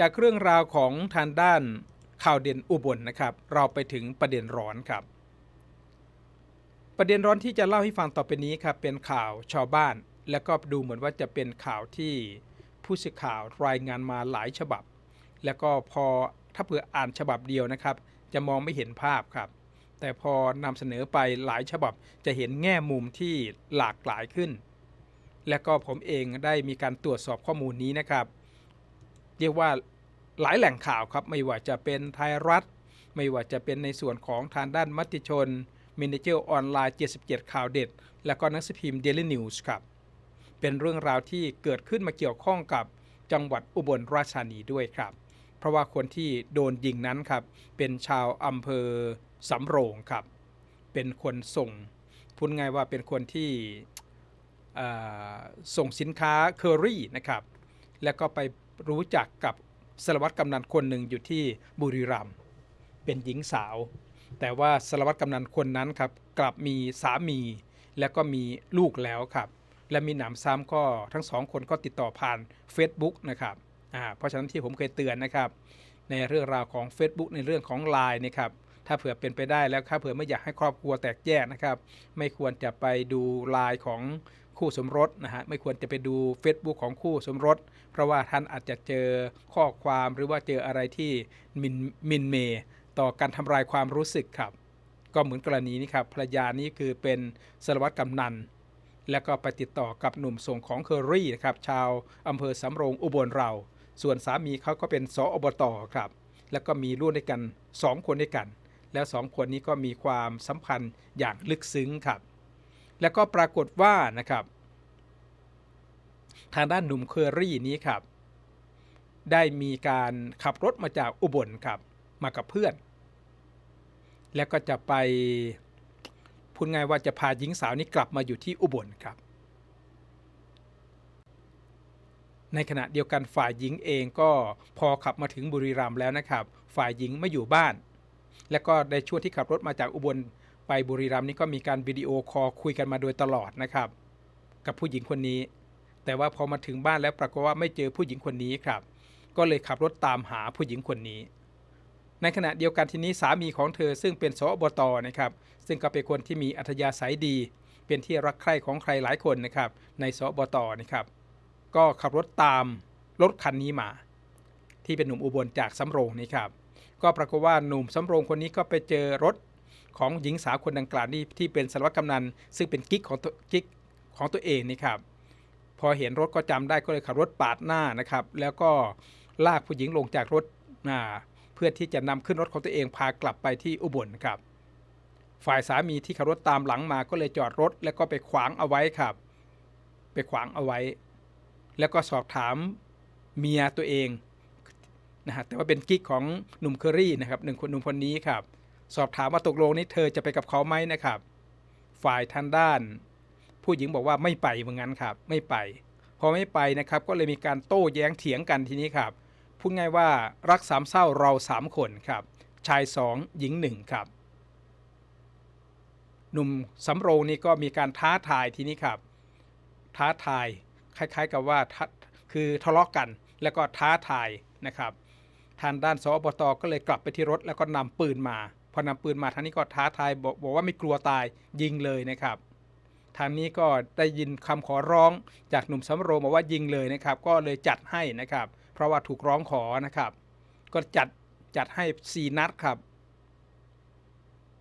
จากเรื่องราวของทางด้านข่าวเด่นอุบลนะครับ เราไปถึงประเด็นร้อนครับ ประเด็นร้อนที่จะเล่าให้ฟังต่อไปนี้ครับเป็นข่าวชาวบ้าน แล้วก็ดูเหมือนว่าจะเป็นข่าวที่ผู้สื่อข่าวรายงานมาหลายฉบับ แล้วก็พอถ้าเผื่ออ่านฉบับเดียวนะครับ จะมองไม่เห็นภาพครับ แต่พอนำเสนอไปหลายฉบับจะเห็นแง่มุมที่หลากหลายขึ้น และก็ผมเองได้มีการตรวจสอบข้อมูลนี้นะครับ เรียกว่าหลายแหล่งข่าวครับ ไม่ว่าจะเป็นไทยรัฐ ไม่ว่าจะเป็นในส่วนของทางด้านมติชนมินิเจอร์ออนไลน์ 77 ข่าวเด็ด และก็หนังสือพิมพ์ Daily News ครับ เป็นเรื่องราวที่เกิดขึ้นมาเกี่ยวข้องกับจังหวัดอุบลราชธานีด้วยครับ เพราะว่าคนที่โดนยิงนั้นครับ เป็นชาวอำเภอสำโรงครับ เป็นคนส่งพูดง่ายว่าเป็นคนที่ส่งสินค้าเคอรี่นะครับ แล้วก็ไป รู้จักกับสารวัตรกำนันคนหนึ่งอยู่ที่บุรีรัมย์เป็นหญิงสาว แต่ว่าสารวัตรกำนันคนนั้นครับกลับมีสามี แล้วก็มีลูกแล้วครับ และมีหนำซ้ำก็ทั้งสองคนก็ติดต่อผ่าน Facebook นะครับอ่าเพราะฉะนั้นที่ผมเคยเตือนนะครับ ในเรื่องราวของ Facebook ในเรื่องของ Line นะครับถ้าเผื่อเป็นไปได้แล้วถ้าเผื่อไม่อยากให้ครอบครัวแตกแยกนะครับ ไม่ควรจะไปดูไลน์ของ คู่สมรสนะฮะไม่ควรจะไปดู Facebook ของคู่สมรส เพราะว่าท่านอาจจะเจอข้อความหรือว่าเจออะไรที่มินมินเม ต่อการทำลายความรู้สึกครับ ก็เหมือนกรณีนี้ครับภรรยานี้คือเป็นสารวัตรกำนัน แล้วก็ไปติดต่อกับหนุ่มส่งของเคอรี่นะครับชาวอำเภอสำโรงอุบลเรา ส่วนสามีเขาก็เป็นสออบตครับ แล้วก็มีลูกด้วยกัน 2 คนด้วยกัน แล้ว 2 คนนี้ก็มีความสัมพันธ์อย่างลึกซึ้งครับ แล้วก็ปรากฏว่านะครับ ทางด้านหนุ่มเคอรี่นี้ครับ ได้มีการขับรถมาจากอุบลครับมากับเพื่อน แล้วก็จะไปพูดง่ายว่าจะพาหญิงสาวนี้กลับมาอยู่ที่อุบลครับ ในขณะเดียวกันฝ่ายหญิงเองก็พอขับมาถึงบุรีรัมย์แล้วนะครับ ฝ่ายหญิงไม่อยู่บ้าน แล้วก็ในช่วงที่ขับรถมาจากอุบล ไปบุรีรัมย์นี่ก็มีการวิดีโอคอลคุยกันมาโดยตลอดนะครับ กับผู้หญิงคนนี้ แต่ว่าพอมาถึงบ้านแล้วปรากฏว่าไม่เจอผู้หญิงคนนี้ครับ ก็เลยขับรถตามหาผู้หญิงคนนี้ ในขณะเดียวกันทีนี้สามีของเธอซึ่งเป็นสอบตนะครับ ซึ่งก็เป็นคนที่มีอัธยาศัยดี เป็นที่รักใคร่ของใครหลายคนนะครับ ในสอบตนะครับ ก็ขับรถตามรถคันนี้มา ที่เป็นหนุ่มอุบลจากสำโรงนี่ครับก็ปรากฏว่าหนุ่มสำโรงคนนี้ก็ไปเจอรถ ของหญิงสาวคนดังกล่าวนี่ที่เป็นสารวัตรกำนัน ซึ่งเป็นกิ๊กของตัวกิ๊กของตัวเองนี่ครับพอเห็นรถก็จำได้ก็เลยขับรถปาดหน้านะครับ แล้วก็ลากผู้หญิงลงจากรถเพื่อที่จะนำขึ้นรถของตัวเองพากลับไปที่อุบลครับ ฝ่ายสามีที่ขับรถตามหลังมาก็เลยจอดรถ แล้วก็ไปขวางเอาไว้ครับ ไปขวางเอาไว้ แล้วก็สอบถามเมียตัวเองนะฮะแต่ว่าเป็นกิ๊กของหนุ่มเคอรี่นะครับหนึ่งคนหนุ่มคนนี้ครับ สอบถามว่าตกลงนี้เธอจะไปกับเขาไหมนะครับ ฝ่ายทางด้าน ผู้หญิงบอกว่าไม่ไปเหมือนกันครับ ไม่ไป พอไม่ไปนะครับ ก็เลยมีการโต้แย้งเถียงกันทีนี้ครับพูดง่ายว่ารักสามเศร้าเราสามคนครับ ชายสองหญิงหนึ่งครับ หนุ่มสำโรงนี่ก็มีการท้าทายทีนี้ครับ ท้าทายคล้าย ๆ กับว่าคือทะเลาะกันแล้วก็ท้าทายนะครับ ทางด้านสอบตก็เลยกลับไปที่รถแล้วก็นำปืนมา พอนำปืนมาทางนี้ก็ท้าทายบอกบอกว่าไม่กลัวตายยิงเลยนะครับ ทางนี้ก็ได้ยินคำขอร้องจากหนุ่มสำโรงบอกว่ายิงเลยนะครับ ก็เลยจัดให้นะครับ เพราะว่าถูกร้องขอนะครับ ก็จัดจัดให้4นัดครับ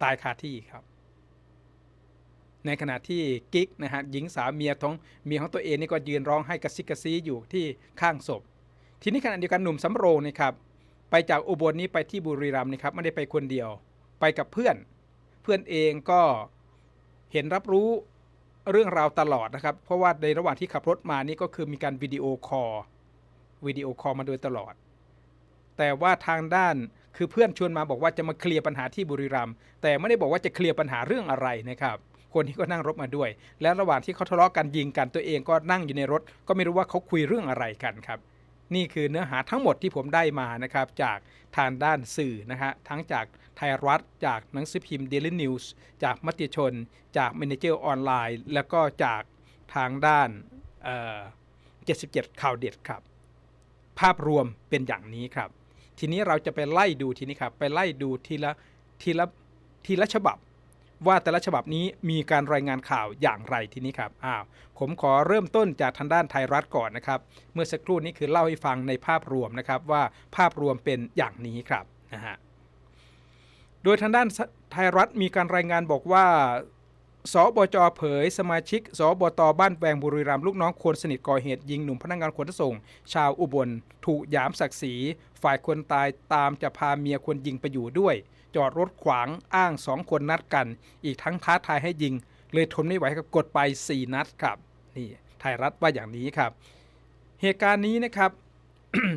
ตายคาที่ครับ ในขณะที่กิ๊กนะฮะหญิงสาวเมียของเมียของตัวเองนี่ก็ยืนร้องให้กระซิกกระซีอยู่ที่ข้างศพ ทีนี้ขณะเดียวกันหนุ่มสำโรงนี่ครับไปจากอุบลนี้ไปที่บุรีรัมย์นะครับไม่ได้ไปคนเดียว ไปกับเพื่อน เพื่อนเองก็เห็นรับรู้เรื่องราวตลอดนะครับ เพราะว่าในระหว่างที่ขับรถมานี่ก็คือมีการวิดีโอคอลวิดีโอคอลมาโดยตลอด แต่ว่าทางด้านคือเพื่อนชวนมาบอกว่าจะมาเคลียร์ปัญหาที่บุรีรัมย์แต่ไม่ได้บอกว่าจะเคลียร์ปัญหาเรื่องอะไรนะครับ คนที่ก็นั่งรถมาด้วย และระหว่างที่เขาทะเลาะกันยิงกันตัวเองก็นั่งอยู่ในรถ ก็ไม่รู้ว่าเขาคุยเรื่องอะไรกันครับ นี่คือเนื้อหาทั้งหมดที่ผมได้มานะครับจากทางด้านสื่อนะฮะทั้งจากไทยรัฐ จากหนังสือพิมพ์ Daily News จากมติชน จากเมนเจอร์ออนไลน์ แล้วก็จากทางด้าน77 ข่าวเด็ดครับ ภาพรวมเป็นอย่างนี้ครับ ทีนี้เราจะไปไล่ดูทีนี้ครับ ไปไล่ดูทีละทีละทีละฉบับ ว่าแต่ละฉบับนี้มีการรายงานข่าวอย่างไรทีนี้ครับอ้าวผมขอเริ่มต้นจากทางด้านไทยรัฐก่อนนะครับ เมื่อสักครู่นี้คือเล่าให้ฟังในภาพรวมนะครับว่าภาพรวมเป็นอย่างนี้ครับนะฮะโดยทางด้านไทยรัฐมีการรายงานบอกว่า สบจเผย สมาชิก สบตบ้านแวงบุรีรัมย์ลูกน้องคนสนิทก่อเหตุยิงหนุ่มพนักงานขนส่ง ชาวอุบล ถูกยามศักดิ์ศรีฝ่ายคนตายตามจะพาเมียคนยิงไปอยู่ด้วย จอดรถขวางอ้างสองคนนัดกัน อีกทั้งท้าทายให้ยิง เลยทนไม่ไหวก็กดไป 4 นัดครับ นี่ไทยรัฐว่าอย่างนี้ครับ เหตุการณ์นี้นะครับ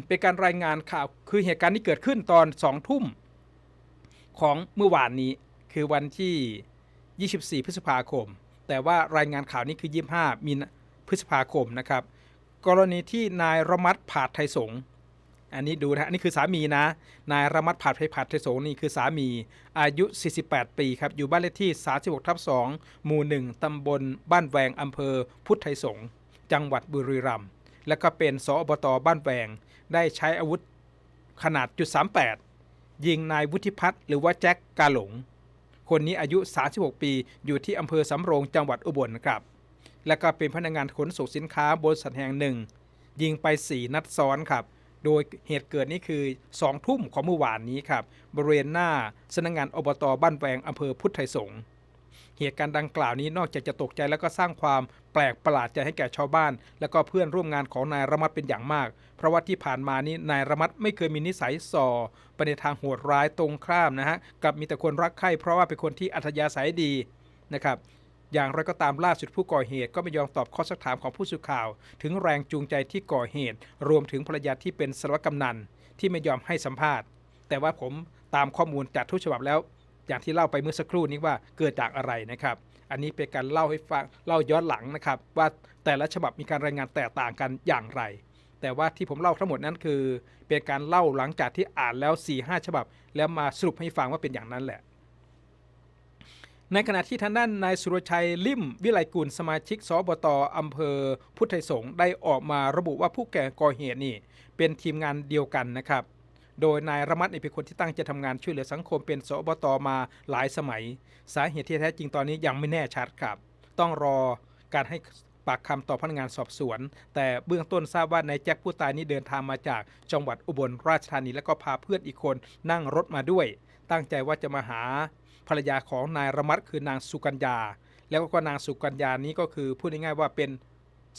เป็นการรายงานข่าวคือเหตุการณ์ที่เกิดขึ้นตอนสองทุ่มของเมื่อวานนี้คือวันที่ 24 พฤษภาคม แต่ว่ารายงานข่าวนี้คือ 25 มีพฤษภาคมนะครับ กรณีที่นายระมัดผาดไทยสงอันนี้ดูนะอันนี้คือสามีนะ นายระมัดผาดไทยผาดไทยสงนี่คือสามี อายุ 48 ปีครับ อยู่บ้านเลขที่ 36ทับ2หมู่ 1 ตำบลบ้านแวงอำเภอพุทธไทยสงจังหวัดบุรีรัมย์ และก็เป็นสอบตบ้านแวง ได้ใช้อาวุธขนาดจุด38ยิงนายวุฒิพัฒน์หรือว่าแจ็คกาหลง คนนี้อายุ 36 ปี อยู่ที่อำเภอสำโรงจังหวัดอุบลครับ และก็เป็นพนักงานขนส่งสินค้าบริษัทแห่งหนึ่ง ยิงไป 4 นัดซ้อนครับ โดยเหตุเกิดนี้คือ 2 ทุ่มของเมื่อวานนี้ครับ บริเวณหน้าสำนักงานอบตบ้านแวงอำเภอพุทธไทยสงฆ์ เหตุการณ์ดังกล่าวนี้นอกจากจะตกใจแล้วก็สร้างความแปลกประหลาดใจให้แก่ชาวบ้าน และก็เพื่อนร่วมงานของนายระมัดเป็นอย่างมาก เพราะว่าที่ผ่านมานี้นายระมัดไม่เคยมีนิสัยส่อไปในทางโหดร้ายตรงข้ามนะฮะกับมีแต่คนรักใคร่เพราะว่าเป็นคนที่อัธยาศัยดีนะครับอย่างไรก็ตามล่าสุดผู้ก่อเหตุก็ไม่ยอมตอบข้อสักถามของผู้สื่อข่าว ถึงแรงจูงใจที่ก่อเหตุ รวมถึงภรรยาที่เป็นสารวัตรกำนันที่ไม่ยอมให้สัมภาษณ์ แต่ว่าผมตามข้อมูลจากทุกฉบับแล้ว อย่างที่เล่าไปเมื่อสักครู่นี้ว่าเกิดจากอะไรนะครับ อันนี้เป็นการเล่าให้ฟังเล่าย้อนหลังนะครับ ว่าแต่ละฉบับมีการรายงานแตกต่างกันอย่างไร แต่ว่าที่ผมเล่าทั้งหมดนั้นคือ เป็นการเล่าหลังจากที่อ่านแล้ว4ีหฉบับ แล้วมาสรุปให้ฟังว่าเป็นอย่างนั้นแหละ ในขณะที่ทางด้านนายสุรชัยลิ่มวิไลกุลสมาชิกสบตอำเภอ พุทธไทยสงได้ออกมาระบุว่าผู้แก่ก่อเหตุนี่เป็นทีมงานเดียวกันนะครับ โดยนายระมัดนี่เป็นคนที่ตั้งใจทำงานช่วยเหลือสังคมเป็นสบตมาหลายสมัย สาเหตุที่แท้จริงตอนนี้ยังไม่แน่ชัดครับ ต้องรอการให้ปากคำต่อพนักงานสอบสวน แต่เบื้องต้นทราบว่านายแจ็คผู้ตายนี้เดินทางมาจากจังหวัดอุบลราชธานีแล้วก็พาเพื่อนอีกคนนั่งรถมาด้วย ตั้งใจว่าจะมาหาภรรยาของนายระมัดคือนางสุกัญญา แล้วก็นางสุกัญญานี้ก็คือพูดง่ายๆว่าเป็น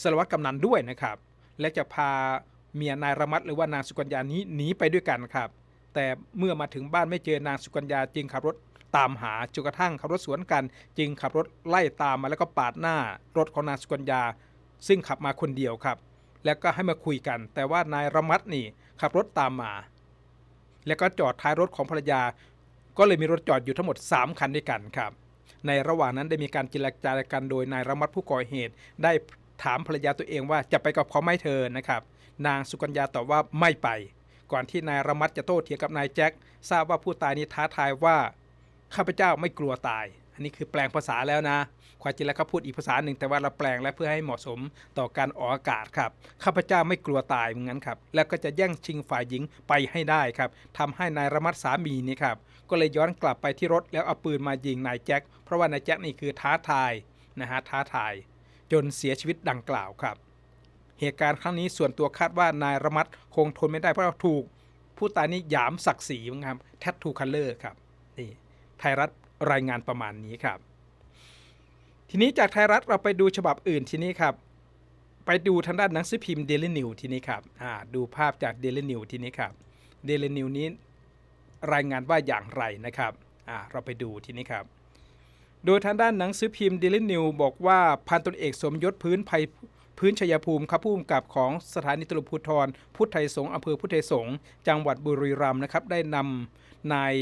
สารวัตรกำนันด้วยนะครับ และจะพา เมียนายระมัดหรือว่านางสุกัญญานี้หนีไปด้วยกันครับ แต่เมื่อมาถึงบ้านไม่เจอนางสุกัญญาจึงขับรถตามหาจนกระทั่งขับรถสวนกัน จึงขับรถไล่ตามมาแล้วก็ปาดหน้ารถของนางสุกัญญา ซึ่งขับมาคนเดียวครับ แล้วก็ให้มาคุยกัน แต่ว่านายระมัดนี่ขับรถตามมา แล้วก็จอดท้ายรถของภรรยา ก็เลยมีรถจอดอยู่ทั้งหมด 3 คันด้วยกันครับ ในระหว่างนั้นได้มีการเจรจากันโดยนายระมัดผู้ก่อเหตุ ได้ถามภรรยาตัวเองว่าจะไปกับเขาไหม่เธอนะครับ นางสุกัญญาตอบว่าไม่ไป ก่อนที่นายระมัดจะโต้เถียงกับนายแจ็คทราบว่าผู้ตายนี้ท้าทายว่าข้าพเจ้าไม่กลัวตาย อันนี้คือแปลงภาษาแล้วนะ ความจริงแล้วเขาพูดอีกภาษาหนึ่งแต่ว่าเราแปลงแล้วเพื่อให้เหมาะสมต่อการออกอากาศครับ ข้าพเจ้าไม่กลัวตายเหมือนกันครับ แล้วก็จะแย่งชิงฝ่ายหญิงไปให้ได้ครับทำให้นายระมัดสามีนี่ครับ ก็เลยย้อนกลับไปที่รถแล้วเอาปืนมายิงนายแจ็ค เพราะว่านายแจ็คนี่คือท้าทายนะฮะท้าทาย จนเสียชีวิตดังกล่าวครับ เหตุการณ์ครั้งนี้ส่วนตัวคาดว่านายระมัดคงทนไม่ได้เพราะาถูก ผู้ตายนี่หยามศักดิ์ศรีมั้งครับแทททูคัลเลอร์ครับนี่ไทยรัฐรายงานประมาณนี้ครับ ทีนี้จากไทยรัฐเราไปดูฉบับอื่นทีนี้ครับ ไปดูทางด้านหนังสือพิมพ์เดลินิวทีนี้ครับอ่าดูภาพจากเดลินิวทีนี้ครับเดลินิวนี้รายงานว่าอย่างไรนะครับอ่าเราไปดูทีนี้ครับโดยทางด้านหนังสือพิมพ์เดลินิวบอกว่าพันตำรวจเอกสมยศพื้นภัย พื้นชัยภูมิครับผู้กำกับของสถานีตำรวจภูธรพุทธไทยสงฆ์อำเภอพุทธไทยสงฆ์จังหวัดบุรีรัมย์นะครับได้นำนาย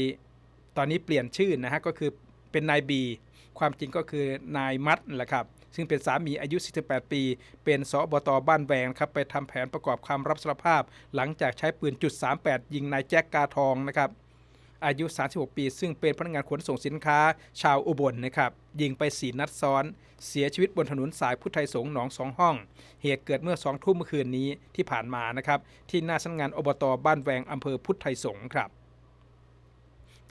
ตอนนี้เปลี่ยนชื่อนะฮะก็คือเป็นนายบีความจริงก็คือนายมัดแหละครับซึ่งเป็นสามีอายุ 48 ปี เป็นสอบตบ้านแวงครับไปทำแผนประกอบคำรับสารภาพ หลังจากใช้ปืนจุด38ยิงนายแจ็คกาทองนะครับ อายุ 36 ปี ซึ่งเป็นพนักงานขนส่งสินค้า ชาวอุบลนะครับ ยิงไป4นัดซ้อน เสียชีวิตบนถนนสายพุทธไทยสงหนองสองห้อง เหตุเกิดเมื่อ2ทุ่มเมื่อคืนนี้ที่ผ่านมานะครับ ที่หน้าสำนักงานอบตบ้านแวงอำเภอพุทธไทยสงครับ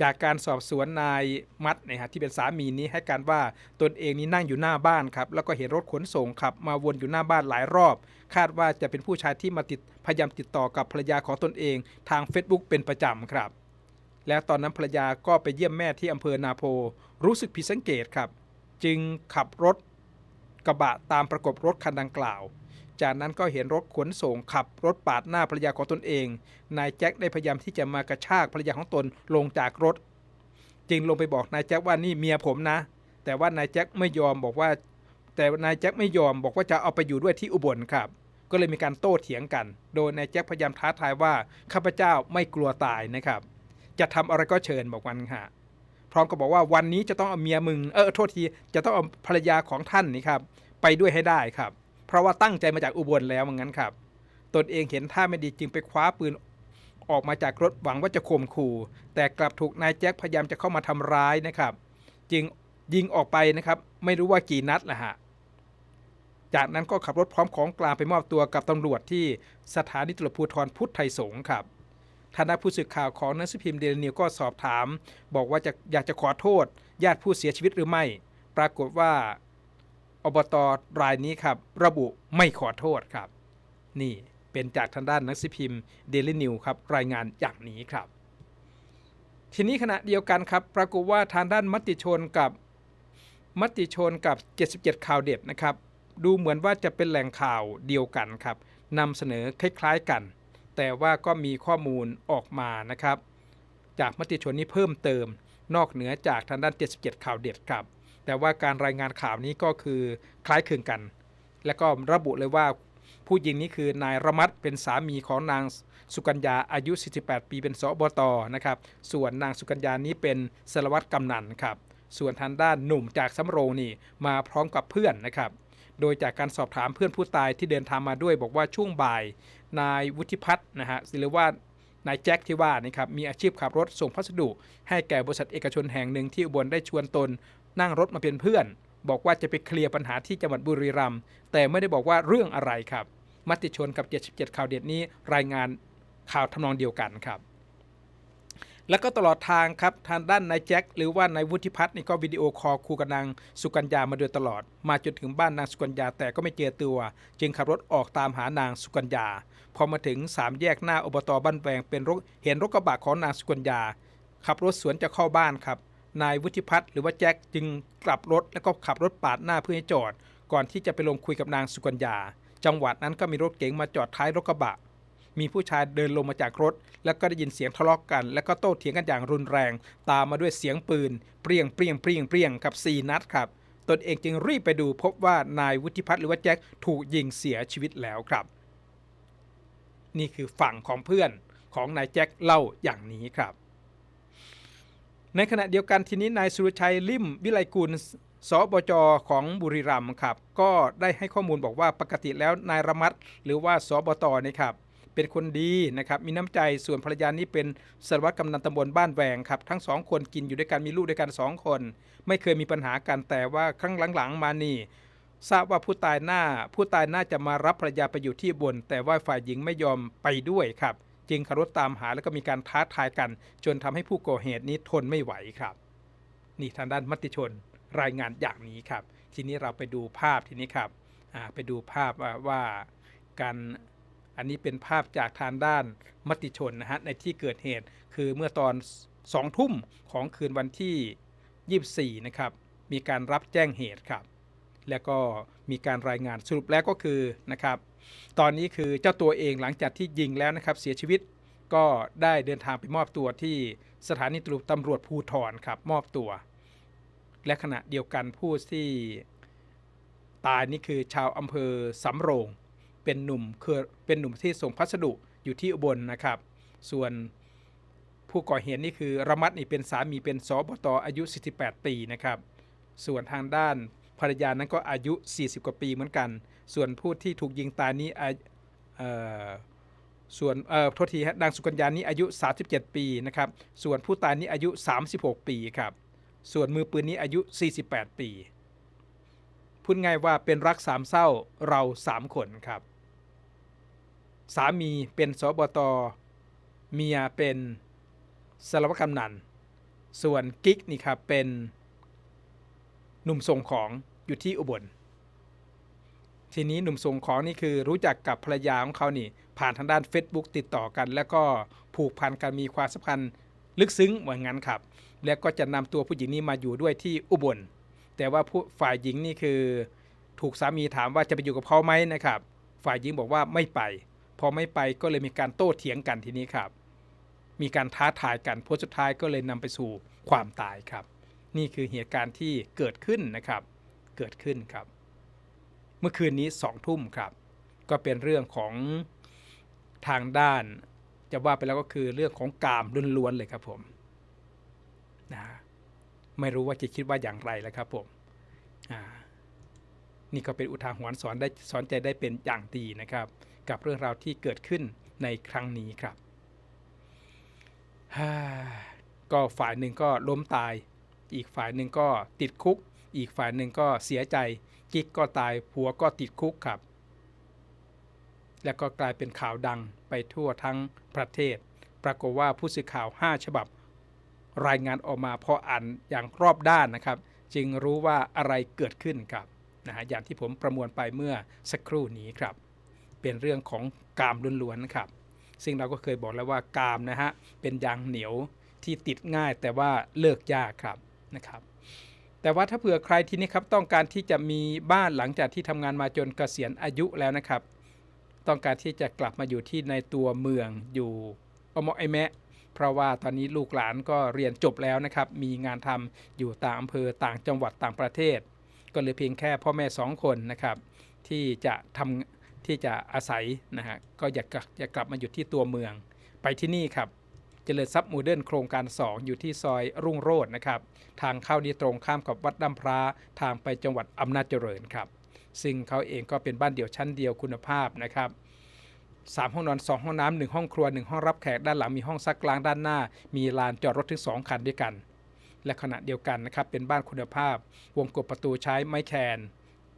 จากการสอบสวนนายมัดนะฮะที่เป็นสามีนี้ให้การว่าตนเองนี้นั่งอยู่หน้าบ้านครับแล้วก็เห็นรถขนส่งขับ มาวนอยู่หน้าบ้านหลายรอบ คาดว่าจะเป็นผู้ชายที่มาติดพยายามติดต่อกับภรรยาของตนเอง ทาง Facebook เป็นประจำครับ แล้วตอนนั้นภรรยาก็ไปเยี่ยมแม่ที่อำเภอนาโพ รู้สึกผิดสังเกตครับ จึงขับรถกระบะตามประกบรถคันดังกล่าว จากนั้นก็เห็นรถขนส่งขับรถปาดหน้าภรรยาของตนเอง นายแจ็คได้พยายามที่จะมากระชากภรรยาของตนลงจากรถ จึงลงไปบอกนายแจ็คว่านี่เมียผมนะ แต่ว่านายแจ็คไม่ยอมบอกว่า แต่นายแจ็คไม่ยอมบอกว่าจะเอาไปอยู่ด้วยที่อุบลครับ ก็เลยมีการโต้เถียงกัน โดยนายแจ็คพยายามท้าทายว่าข้าพเจ้าไม่กลัวตายนะครับ จะทำอะไรก็เชิญบอกมันค่ะ พร้อมกับบอกว่าวันนี้จะต้องเอาเมียมึงเออโทษทีจะต้องเอาภรรยาของท่านนี่ครับไปด้วยให้ได้ครับ เพราะว่าตั้งใจมาจากอุบลแล้วเหมือนกันครับ ตนเองเห็นท่าไม่ดีจึงไปคว้าปืนออกมาจากรถหวังว่าจะข่มขู่ แต่กลับถูกนายแจ็คพยายามจะเข้ามาทำร้ายนะครับ จึงยิงออกไปนะครับ ไม่รู้ว่ากี่นัดแหละฮะจากนั้นก็ขับรถพร้อมของกลางไปมอบตัวกับตำรวจที่สถานีตำรวจภูธรพุทธไทยสงฆ์ครับ ทางด้านผู้สื่อข่าวของนังสือพิมพ์เดลนิวก็สอบถาม บอกว่าจะอยากจะขอโทษ ญาติผู้เสียชีวิตหรือไม่ ปรากฏว่าอบตรายนี้ครับ ระบุไม่ขอโทษครับ นี่เป็นจากทางด้านนังสือพิมพ์เดลินิวครับรายงานอย่างนี้ครับ ทีนี้ขณะเดียวกันครับ ปรากฏว่าทางด้านมติชนกับมติชนกับ 77 ข่าวเด็ดนะครับ ดูเหมือนว่าจะเป็นแหล่งข่าวเดียวกันครับนำเสนอคล้ายๆกัน แต่ว่าก็มีข้อมูลออกมานะครับ จากมติชนนี้เพิ่มเติม นอกเหนือจากทางด้าน 77 ข่าวเด็ดครับ แต่ว่าการรายงานข่าวนี้ก็คือคล้ายคลึงกัน และก็ระบุเลยว่าผู้ยิงนี้คือนายระมัดเป็นสามีของนางสุกัญญาอายุ 48 ปีเป็นสบตนะครับ ส่วนนางสุกัญญานี้เป็นสารวัตรกำนันครับ ส่วนทางด้านหนุ่มจากสำโรงนี่มาพร้อมกับเพื่อนนะครับ โดยจากการสอบถามเพื่อนผู้ตายที่เดินทางมาด้วย บอกว่าช่วงบ่าย นายวุฒิพัฒน์นะฮะหรือว่านายแจ็คที่ว่านะครับมีอาชีพขับรถส่งพัสดุ ให้แก่บริษัทเอกชนแห่งหนึ่งที่อุบลได้ชวนตน นั่งรถมาเป็นเพื่อน บอกว่าจะไปเคลียร์ปัญหาที่จังหวัดบุรีรัมย์แต่ไม่ได้บอกว่าเรื่องอะไรครับ มติชนกับ 77 ข่าวเด็ดนี้รายงานข่าวทำนองเดียวกันครับ แล้วก็ตลอดทางครับทางด้านนายแจ็คหรือว่านายวุฒิพัฒน์นี่ก็วิดีโอคอลคุยกับนางสุกัญญามาโดยตลอด มาจนถึงบ้านนางสุกัญญาแต่ก็ไม่เจอตัว จึงขับรถออกตามหานางสุกัญญา พอมาถึงสามแยกหน้าอบตบ้านแวงเป็นรถเห็นรถกระบะของนางสุกัญญา ขับรถสวนจะเข้าบ้านครับนายวุฒิพัฒน์หรือว่าแจ็คจึงกลับรถแล้วก็ขับรถปาดหน้าเพื่อให้จอด ก่อนที่จะไปลงคุยกับนางสุกัญญา จังหวะนั้นก็มีรถเก๋งมาจอดท้ายรถกระบะ มีผู้ชายเดินลงมาจากรถ แล้วก็ได้ยินเสียงทะเลาะกกัน แล้วก็โต้เถียงกันอย่างรุนแรง ตามมาด้วยเสียงปืน เปรี้ยงเปรี้ยงเปรี้ยงเปรี้ยงกับ 4 นัดครับ ตนเองจึงรีบไปดูพบว่านายวุฒิพัฒน์หรือว่าแจ็คถูกยิงเสียชีวิตแล้วครับ นี่คือฝั่งของเพื่อนของนายแจ็คเล่าอย่างนี้ครับ ในขณะเดียวกันทีนี้นายสุรชัยลิมวิไลกุลสบจของบุรีรัมย์ครับ ก็ได้ให้ข้อมูลบอกว่าปกติแล้วนายระมัดหรือว่าสบตนี่ครับ เป็นคนดีนะครับมีน้ำใจส่วนภรรยานี่เป็นสารวัตรกำนันตำบลบ้านแหวงครับทั้งสองคนกินอยู่ด้วยกันมีลูกด้วยกันสองคน ไม่เคยมีปัญหากันแต่ว่าครั้งหลังๆ มานี่ทราบว่าผู้ตายหน้าผู้ตายน่าจะมารับภรรยาไปอยู่ที่บน แต่ว่าฝ่ายหญิงไม่ยอมไปด้วยครับ จึงขับรถตามหาแล้วก็มีการท้าทายกัน จนทำให้ผู้ก่อเหตุนี้ทนไม่ไหวครับ นี่ทางด้านมติชนรายงานอย่างนี้ครับ ทีนี้เราไปดูภาพทีนี้ครับไปดูภาพว่าว่าการ อันนี้เป็นภาพจากทางด้านมติชนนะฮะในที่เกิดเหตุ คือเมื่อตอนสองทุ่มของคืนวันที่ 24 นะครับ มีการรับแจ้งเหตุครับ แล้วก็มีการรายงานสรุปแล้วก็คือนะครับ ตอนนี้คือเจ้าตัวเองหลังจากที่ยิงแล้วนะครับ เสียชีวิตก็ได้เดินทางไปมอบตัวที่สถานีตำรวจตำรวจภูธรครับมอบตัว และขณะเดียวกันผู้ที่ตายนี่คือชาวอำเภอสำโรง เป็นหนุ่มคือเป็นหนุ่มที่ส่งพัสดุอยู่ที่อุบลนะครับ ส่วนผู้ก่อเหตุนี่คือระมัดนี่เป็นสามีเป็นสบตอายุ 48 ปีนะครับ ส่วนทางด้านภรรยานั้นก็อายุ 40 กว่าปีเหมือนกัน ส่วนผู้ที่ถูกยิงตายนี่ส่วนเอ่อโทษทีฮะนางสุกัญญานี้อายุ 37 ปีนะครับ ส่วนผู้ตายนี้อายุ 36 ปีครับ ส่วนมือปืนนี้อายุ 48 ปี พูดง่ายว่าเป็นรักสามเศร้าเราสามคนครับ สามีเป็นสบตเมียเป็นสารวัตรกำนัน ส่วนกิ๊กนี่ครับเป็นหนุ่มส่งของอยู่ที่อุบล ทีนี้หนุ่มส่งของนี่คือรู้จักกับภรรยาของเขานี่ ผ่านทางด้าน Facebook ติดต่อกัน แล้วก็ผูกพันกันมีความสัมพันธ์ลึกซึ้งเหมือนงั้นครับ แล้วก็จะนำตัวผู้หญิงนี้มาอยู่ด้วยที่อุบล แต่ว่าผู้ฝ่ายหญิงนี่คือ ถูกสามีถามว่าจะไปอยู่กับเขาไหมนะครับ ฝ่ายหญิงบอกว่าไม่ไป พอไม่ไปก็เลยมีการโต้เถียงกันทีนี้ครับ มีการท้าทายกันผลสุดท้ายก็เลยนำไปสู่ความตายครับ นี่คือเหตุการณ์ที่เกิดขึ้นนะครับ เกิดขึ้นครับ เมื่อคืนนี้สองทุ่มครับ ก็เป็นเรื่องของทางด้าน จะว่าไปแล้วก็คือเรื่องของกามล้วนๆเลยครับผมนะไม่รู้ว่าจะคิดว่าอย่างไรแล้วครับผมอ่านี่ก็เป็นอุทาหรณ์สอนได้สอนใจได้เป็นอย่างดีนะครับ กับเรื่องราวที่เกิดขึ้นในครั้งนี้ครับก็ฝ่ายหนึ่งก็ล้มตาย อีกฝ่ายหนึ่งก็ติดคุก อีกฝ่ายหนึ่งก็เสียใจ กิ๊กก็ตายผัวก็ติดคุกครับ แล้วก็กลายเป็นข่าวดังไปทั่วทั้งประเทศ ปรากฏว่าผู้สื่อข่าว 5 ฉบับ รายงานออกมาพออ่านอย่างรอบด้านนะครับ จึงรู้ว่าอะไรเกิดขึ้นครับนะฮะอย่างที่ผมประมวลไปเมื่อสักครู่นี้ครับ เป็นเรื่องของกามล้วนๆนะครับ ซึ่งเราก็เคยบอกแล้วว่ากามนะฮะเป็นยางเหนียวที่ติดง่ายแต่ว่าเลิกยากครับนะครับแต่ว่าถ้าเผื่อใครที่นี่ครับต้องการที่จะมีบ้านหลังจากที่ทำงานมาจนเกษียณอายุแล้วนะครับ ต้องการที่จะกลับมาอยู่ที่ในตัวเมืองอยู่อมอไอแมะเพราะว่าตอนนี้ลูกหลานก็เรียนจบแล้วนะครับ มีงานทำอยู่ต่างอำเภอต่างจังหวัดต่างประเทศ ก็เหลือเพียงแค่พ่อแม่สองคนนะครับ ที่จะทำ ที่จะอาศัยนะฮะก็อยากกลับอยากกลับมาอยู่ที่ตัวเมือง ไปที่นี่ครับเจริญทรัพย์โมเดิร์นโครงการ 2 อยู่ที่ซอยรุ่งโรจน์นะครับ ทางเข้านี้ตรงข้ามกับวัดดำพระทางไปจังหวัดอำนาจเจริญครับ ซึ่งเขาเองก็เป็นบ้านเดี่ยวชั้นเดียวคุณภาพนะครับ3ห้องนอน2ห้องน้ำ1ห้องครัว1ห้องรับแขกด้านหลังมีห้องซักล้างด้านหน้า มีลานจอดรถถึง2คันด้วยกัน และขณะเดียวกันนะครับเป็นบ้านคุณภาพ วงกบประตูใช้ไม้แคน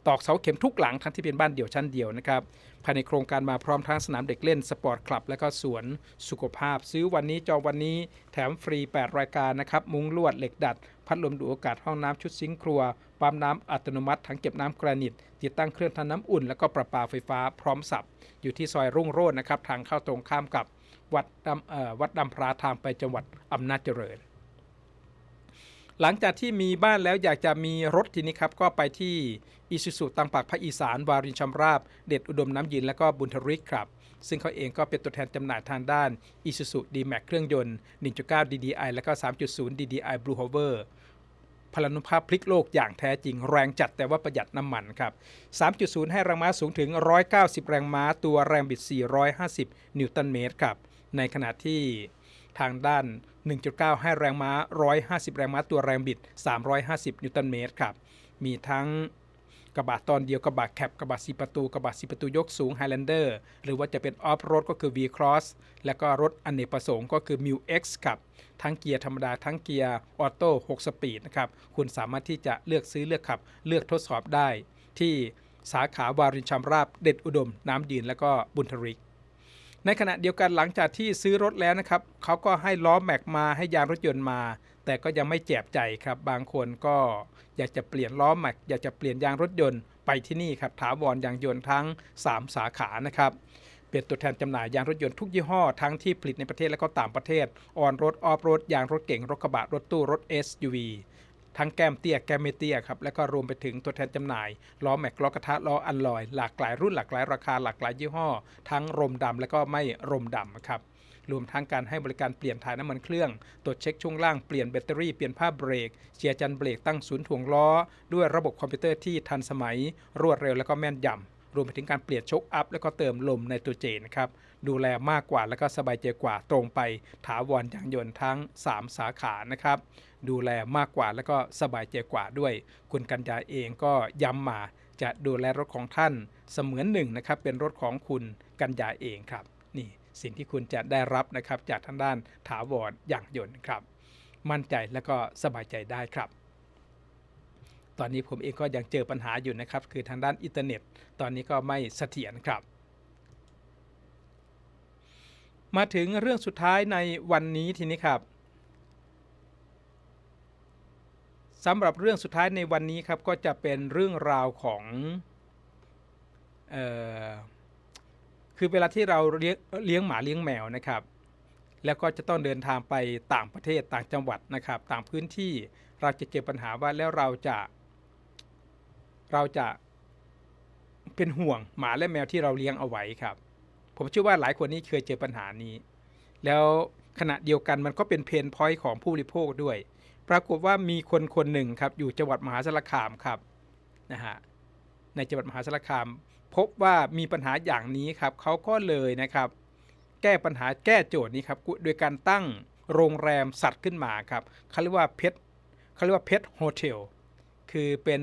ตอกเสาเข็มทุกหลังทั้งที่เป็นบ้านเดี่ยวชั้นเดียวนะครับภายในโครงการมาพร้อมทั้งสนามเด็กเล่นสปอร์ตคลับ และก็สวนสุขภาพ ซื้อวันนี้จองวันนี้แถมฟรี 8 รายการนะครับ มุ้งลวดเหล็กดัด พัดลมดูอากาศห้องน้ำชุดซิงค์ครัว ปั๊มน้ำอัตโนมัติถังเก็บน้ำกระนิต ติดตั้งเครื่องทำน้ำอุ่น แล้วก็ประปาไฟฟ้าพร้อมสับ อยู่ที่ซอยรุ่งโรจน์นะครับทางเข้าตรงข้ามกับวัดดำวัดดำพระทางไปจังหวัดอำนาจเจริญ หลังจากที่มีบ้านแล้วอยากจะมีรถทีนี้ครับ ก็ไปที่อิสุสุตังปากภาคอีสาน วารินชำราบ เด็ดอุดมน้ำยืนและก็บุญทริกครับ ซึ่งเขาเองก็เป็นตัวแทนจำหน่ายทางด้าน Isuzu D-Max เครื่องยนต์ 1.9 DDI และก็ 3.0 DDI Blue Hover พลานุภาพพลิกโลกอย่างแท้จริงแรงจัดแต่ว่าประหยัดน้ำมันครับ 3.0 ให้แรงม้าสูงถึง 190 แรงม้า ตัวแรงบิด 450 นิวตันเมตรครับ ในขณะที่ ทางด้าน 1.9 ให้แรงม้า 150 แรงม้าตัวแรงบิด 350 นิวตันเมตรครับ มีทั้งกระบะตอนเดียวกระบะแคปกระบะสีประตูกระบะสีประตูยกสูง Highlander หรือว่าจะเป็นออฟโรดก็คือ V-Cross และก็รถอเนกประสงค์ก็คือ m ิ X ครับ ทั้งเกียร์ธรรมดาทั้งเกียร์ออโต้6สปีดนะครับ คุณสามารถที่จะเลือกซื้อเลือกขับ เลือกทดสอบได้ ที่สาขาวารินชำราบเด็ดอุดม น้ำยืนและก็บุญทริก ในขณะเดียวกันหลังจากที่ซื้อรถแล้วนะครับเขาก็ให้ล้อแม็กมาให้ยางรถยนต์มา แต่ก็ยังไม่แจบใจครับ บางคนก็อยากจะเปลี่ยนล้อแม็กอยากจะเปลี่ยนยางรถยนต์ไปที่นี่ครับถาวรยางยนต์ทั้ง 3 สาขานะครับเป็นตัวแทนจำหน่ายยางรถยนต์ทุกยี่ห้อทั้งที่ผลิตในประเทศและก็ต่างประเทศออนรถออฟรถยางรถเก๋งรถกระบะรถตู้รถ SUV ทั้งแก้มเตี้ยแก้มไม่เตี้ยครับ แล้วก็รวมไปถึงตัวแทนจำหน่ายล้อแม็กล้อกระทะล้ออันลอย หลากหลายรุ่นหลากหลายราคาหลากหลายยี่ห้อ ทั้งรมดำและก็ไม่รมดำครับรวมทั้งการให้บริการเปลี่ยนถ่ายน้ำมันเครื่อง ตรวจเช็คช่วงล่างเปลี่ยนแบตเตอรี่เปลี่ยนผ้าเบรกเชียร์จันเบรกตั้งศูนย์ถ่วงล้อ ด้วยระบบคอมพิวเตอร์ที่ทันสมัย รวดเร็วและก็แม่นยำรวมไปถึงการเปลี่ยนชคอัพ แล้วก็เติมลมในตัวเจนะครับ ดูแลมากกว่าแล้วก็สบายใจกว่าตรงไป ถาวรยางยนต์ทั้ง 3 สาขานะครับ ดูแลมากกว่า แล้วก็สบายใจกว่าด้วย คุณกัญญาเองก็ย้ำมาจะดูแลรถของท่านเสมือนหนึ่งนะครับเป็นรถของคุณกัญญาเองครับ นี่สิ่งที่คุณจะได้รับนะครับจากทางด้านถาวรอย่างยนต์ครับ มั่นใจและก็สบายใจได้ครับ ตอนนี้ผมเองก็ยังเจอปัญหาอยู่นะครับ คือทางด้านอินเทอร์เน็ต ตอนนี้ก็ไม่เสถียรครับ มาถึงเรื่องสุดท้ายในวันนี้ทีนี้ครับ สำหรับเรื่องสุดท้ายในวันนี้ครับก็จะเป็นเรื่องราวของเออคือเวลาที่เราเลี้ยงเลี้ยงหมาเลี้ยงแมวนะครับ แล้วก็จะต้องเดินทางไปต่างประเทศต่างจังหวัดนะครับ ต่างพื้นที่เราจะเจอปัญหาว่าแล้วเราจะเราจะเป็นห่วงหมาและแมวที่เราเลี้ยงเอาไว้ครับ ผมเชื่อว่าหลายคนนี้เคยเจอปัญหานี้ แล้วขณะเดียวกันมันก็เป็นเพนพอยต์ของผู้บริโภคด้วย ปรากฏว่ามีคนคนหนึ่งครับอยู่จังหวัดมหาสารคามครับนะฮะในจังหวัดมหาสารคาม พบว่ามีปัญหาอย่างนี้ครับเขาก็เลยนะครับ แก้ปัญหาแก้โจทย์นี้ครับโดยการตั้งโรงแรมสัตว์ขึ้นมาครับเขาเรียกว่าเพชรเขาเรียกว่าเพชรโฮเทลคือเป็น